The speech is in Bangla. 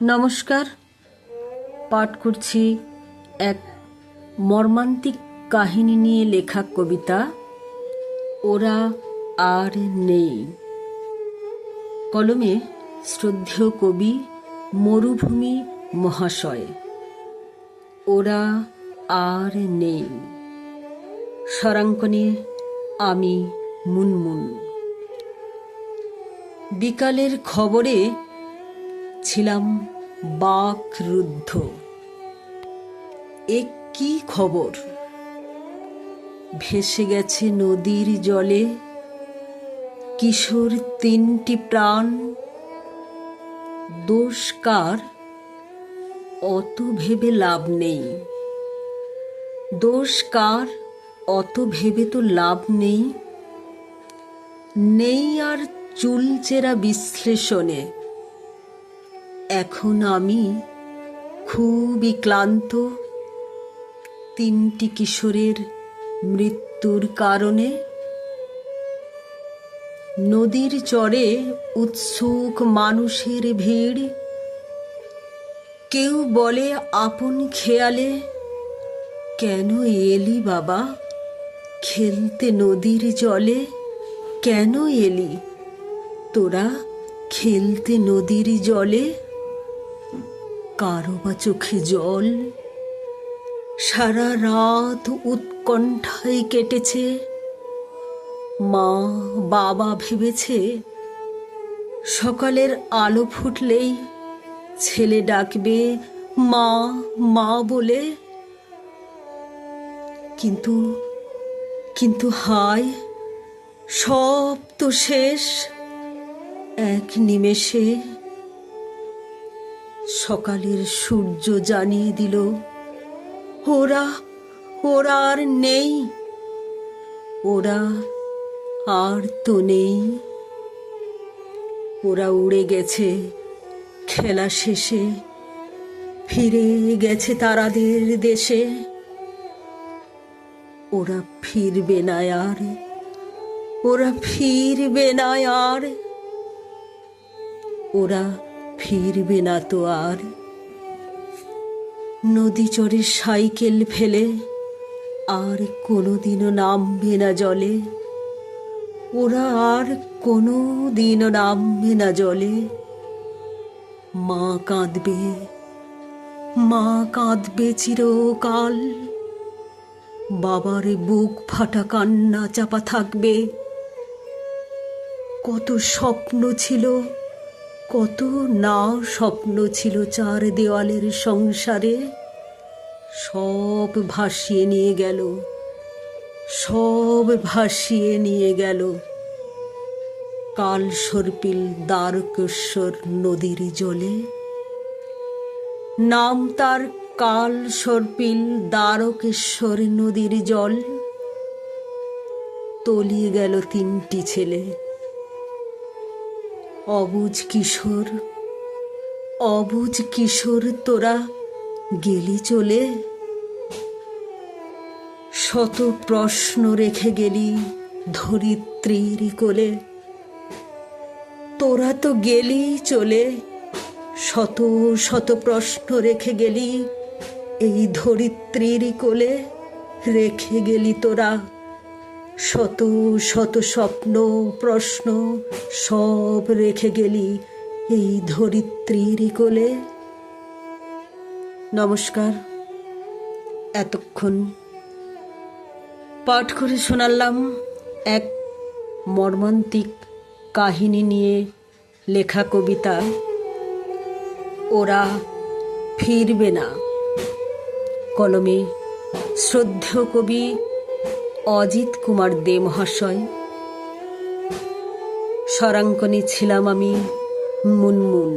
নমস্কার। পাঠ করছি এক মর্মান্তিক কাহিনী নিয়ে লেখা কবিতা, ওরা আর নেই। কলমে শ্রদ্ধেয় কবি মরুভূমি মহাশয়, ওরা আর নেই। স্বরাঙ্কনে আমি মুনমুন। বিকালের খবরে ছিলাম বাক রুদ্ধ। এ কি খবর? ভেসে গেছে নদীর জলে। কিশোর তিনটি প্রাণ। দোষ কার? অত ভেবে লাভ নেই। দোষ কার? অত ভেবে তো লাভ নেই। নেই আর চুলচেরা বিশ্লেষণে। এখন আমি খুবই ক্লান্ত। তিনটি কিশোরের মৃত্যুর কারণে নদীর চরে উৎসুক মানুষের ভিড়। কেউ বলে, আপন খেয়ালে কেন এলি বাবা? খেলতে নদীর জলে কেন এলি? তোরা খেলতে নদীর জলে কারও বা চোখে জল? সারা রাত উৎকণ্ঠায় কেটেছে। মা, বাবা ভেবেছে, সকালের আলো ফুটলেই ছেলে ডাকবে মা মা বলে। কিন্তু কিন্তু হায়, সব তো শেষ। এক নিমেষে সকালের সূর্য জানিয়ে দিল, ওরা ওরা আর নেই। ওরা আর তো নেই। ওরা উড়ে গেছে খেলা শেষে, ফিরে গেছে তারাদের দেশে। ওরা ফিরবে না আর, ওরা ফিরবে না আর। ওরা ফিরবে না তো আর। নদী চড়ে সাইকেল ফেলে, আর কোনোদিনও নামবে না জলে। ওরা আর কোনো দিনও নামবে না জলে। মা কাঁদবে মা কাঁদবে চিরকাল। বাবারে বুক ফাটা কান্না চাপা থাকবে। কত স্বপ্ন ছিল কত না স্বপ্ন ছিল চার দেওয়ালের সংসারে। সব ভাসিয়ে নিয়ে গেল। সব ভাসিয়ে নিয়ে গেল। কাল সর্পিল দ্বারকেশ্বর নদীর জলে। নাম তার কাল সর্পিল দ্বারকেশ্বর নদীর জল। তলিয়ে গেল তিনটি ছেলে। অবুজ কিশোর অবুজ কিশোর তোরা গেলি চলে। শত প্রশ্ন রেখে গেলি ধরিত্রীর কোলে। তোরা তো গেলি চলে, শত শত প্রশ্ন রেখে গেলি এই ধরিত্রীর কোলে। রেখে গেলি তোরা শত শত স্বপ্ন, প্রশ্ন, সব রেখে গেলি এই ধরিত্রীর কোলে। নমস্কার। এতক্ষণ পাঠ করে শোনালাম এক মর্মান্তিক কাহিনী নিয়ে লেখা কবিতা, ওরা ফিরবে না। কলমে শ্রদ্ধেয় কবি অজিত কুমার দে মহাশয়। স্বরাঙ্কনে ছিলাম আমি মুনমুন।